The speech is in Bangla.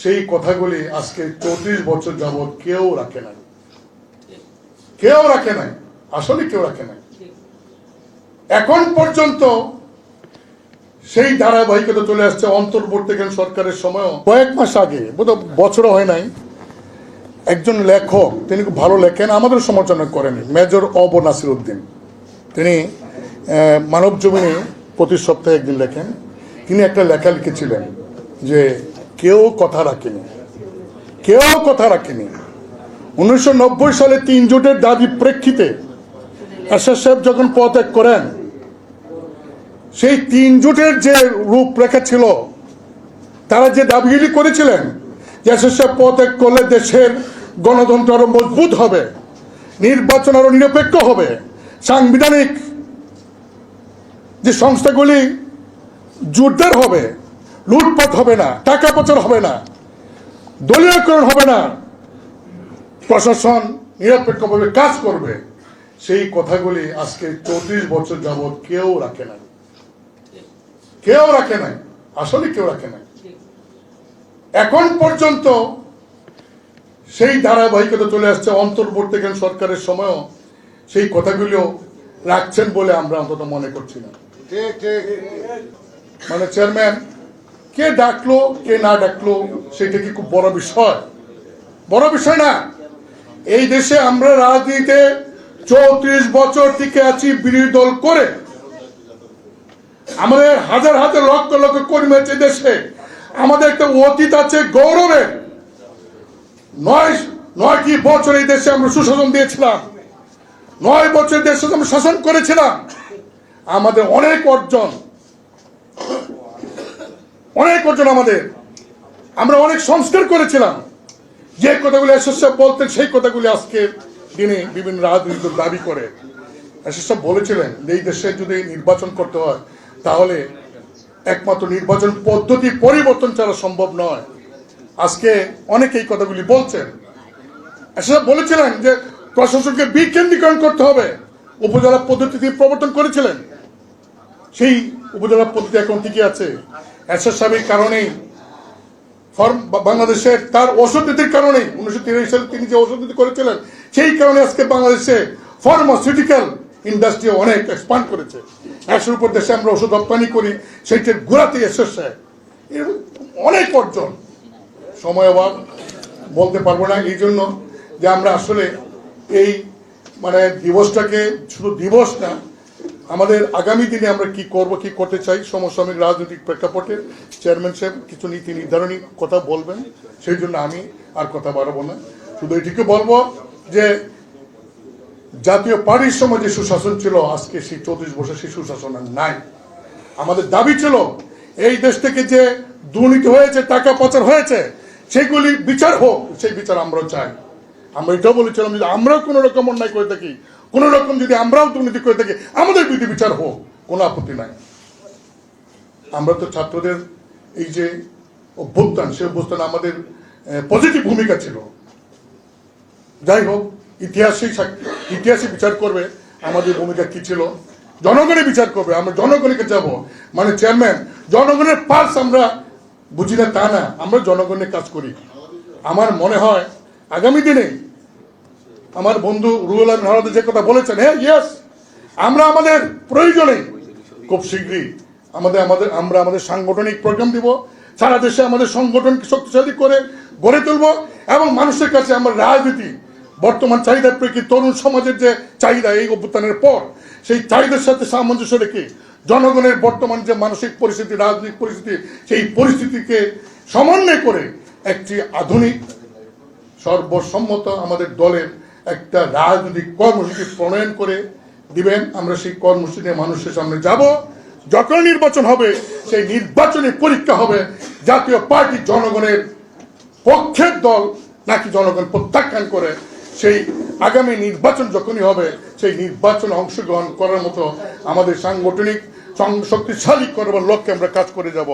সেই কথাগুলি আজকে চৌত্রিশ বছর যাবৎ কেউ রাখে নাই। কেউ রাখে নাই। আসলে কেউ রাখে নাই। এখন পর্যন্ত সেই ধারাবাহিকতা চলে আসছে অন্তর্বর্তীকালীন সরকারের সময়ও। কয়েক মাস আগে বছর হয় নাই, একজন লেখক, তিনি খুব ভালো লেখেন আমাদের সমালোচনা করেন, মেজর অব নাসির উদ্দিন তিনি মানব জমিনে প্রতি সপ্তাহে একদিন লেখেন। তিনি একটা লেখা লিখেছিলেন যে কেউ কথা রাখেনি। কেউ কথা রাখেনি। উনিশশো নব্বই সালে তিন জোটের দাবি প্রেক্ষিতে সাহেব যখন পদত্যাগ করেন, সেই তিন জোটের যে রূপরেখা ছিল, তারা যে দাবিগুলি করেছিলেন যে সাহেব পদত্যাগ করলে দেশের গণতন্ত্র আরও মজবুত হবে, নির্বাচন আরও নিরপেক্ষ হবে, সাংবিধানিক যে সংস্থাগুলি জোরদার হবে লুটপাট হবে না টাকা পাচার হবে না দলীয়করণ হবে না। প্রশাসন নিরপেক্ষভাবে কাজ করবে। সেই কথাগুলি আজকে চৌত্রিশ বছর যাবৎ কেউ রাখে নাই। কেউ রাখে নাই আসলে কেউ রাখে নাই। এখন পর্যন্ত সেই ধারাবাহিকতা চলে আসছে অন্তর্বর্তীকালীন সরকারের সময়ও সেই কথাগুলিও রাখছেন বলে আমরা অন্তত মনে করছি না। মানে চেয়ারম্যান কে ডাকলো, কে না ডাকলো, সেটা কি খুব বড় বিষয়? বড় বিষয় না। এই দেশে আমরা রাজনীতিতে চৌত্রিশ বছর টিকে আছি বিরোধী দল করে। আমাদের হাজার হাজার লক্ষ লক্ষ কর্মী আছে দেশে। আমাদের একটা অতীত আছে গৌরবের। নয় নয়টি বছর এই দেশে আমরা সুশাসন দিয়েছিলাম? নয় বছর দেশে আমরা শাসন করেছিলাম। আমাদের অনেক অর্জন। অনেক অর্জন আমাদের। আমরা অনেক সংস্কার করেছিলাম। যে কথাগুলি এসব বলতেন, সেই কথাগুলি আজকে দিনে বিভিন্ন রাজনৈতিক দাবি করে। এসব বলেছিলেন যে, এই দেশে যদি নির্বাচন করতে হয়, তাহলে একমাত্র নির্বাচন পদ্ধতি পরিবর্তন ছাড়া সম্ভব নয়। আজকে অনেকে এই কথাগুলি বলছেন। এসব বলেছিলেন যে, প্রশাসনকে বিকেন্দ্রীকরণ করতে হবে। উপজেলা পদ্ধতি প্রবর্তন করেছিলেন। সেই উপজেলা পদ্ধতি এখন ঠিকই আছে। সাহেবের কারণেই, ফর্ম, বা- বাংলাদেশের তার ওষুধ নীতির কারণেই, উনিশশো তিরাশি সালে তিনি যে ওষুধ নীতি করেছিলেন, সেই কারণে আজকে বাংলাদেশে ফার্মাসিউটিক্যাল ইন্ডাস্ট্রি অনেক এক্সপান্ড করেছে। একশোর উপর দেশে আমরা ওষুধ রপ্তানি করি, সেইটার গোড়াতে এরকম অনেক অর্জন। সময় অভাব, বলতে পারব না এই জন্য যে আমরা আসলে এই মানে দিবসটাকে শুধু দিবস না আমাদের আগামী দিনে আমরা কি করব, কি করতে চাই, সমসাময়িক রাজনৈতিক প্রেক্ষাপটে চেয়ারম্যান সাহেব কিছু নীতি নির্ধারণী কথা বলবেন, সেই জন্য আমি আর কথা বাড়াবো না। শুধু এটিকে বলব যে জাতীয় পার্টির সময় যে সুশাসন ছিল, আজকে সেই চৌত্রিশ বছর সেই সুশাসন আর নাই। আমাদের দাবি ছিল, এই দেশ থেকে যে দুর্নীতি হয়েছে, টাকা পাচার হয়েছে, সেগুলি বিচার হোক, সেই বিচার আমরা চাই। আমরা এটাও বলেছিলাম যদি আমরাও কোনো রকম অন্যায় করে থাকি কোনো রকম যদি আমরাও দুর্নীতি করে থাকি, আমাদের বিধি বিচার হোক, কোনো আপত্তি নাই। আমরা তো ছাত্রদের এই যে অভ্যুত্থান, সে অভ্যুত্থান আমাদের পজিটিভ ভূমিকা ছিল। যাই হোক, ইতিহাসেই ইতিহাসে বিচার করবে আমাদের ভূমিকা কি ছিল। জনগণে বিচার করবে, আমরা জনগণকে যাব। মানে চেয়ারম্যান জনগণের পার্স আমরা বুঝি না, তা না, আমরা জনগণের কাজ করি। আমার মনে হয়, আগামী দিনে আমার বন্ধু রুহুল আমিন হারাদ যে কথা বলেছেন হ্যাঁ ইয়েস আমরা আমাদের প্রয়োজনে খুব শীঘ্রই আমাদের আমাদের, আমরা আমাদের সাংগঠনিক প্রোগ্রাম দিব, সারা দেশে আমাদের সংগঠনকে শক্তিশালী করে গড়ে তুলব এবং মানুষের কাছে আমরা রাজনীতি, বর্তমান চাহিদার প্রেক্ষিতে তরুণ সমাজের যে চাহিদা এই অভ্যুত্থানের পর, সেই চাহিদার সাথে সামঞ্জস্য রেখে জনগণের বর্তমান যে মানসিক পরিস্থিতি, রাজনৈতিক পরিস্থিতি, সেই পরিস্থিতিকে সমন্বয় করে একটি আধুনিক, সর্বসম্মত আমাদের দলের একটা রাজনৈতিক কর্মসূচি প্রণয়ন করে দিবেন। আমরা সেই কর্মসূচি নিয়ে মানুষের সামনে যাব। যখন নির্বাচন হবে, সেই নির্বাচনী পরীক্ষা হবে। জাতীয় পার্টি জনগণের পক্ষের দল নাকি জনগণ প্রত্যাখ্যান করে, সেই আগামী নির্বাচন যখনই হবে, সেই নির্বাচনে অংশগ্রহণ করার মতো আমাদের সাংগঠনিক শক্তিশালী করবার লক্ষ্যে আমরা কাজ করে যাব।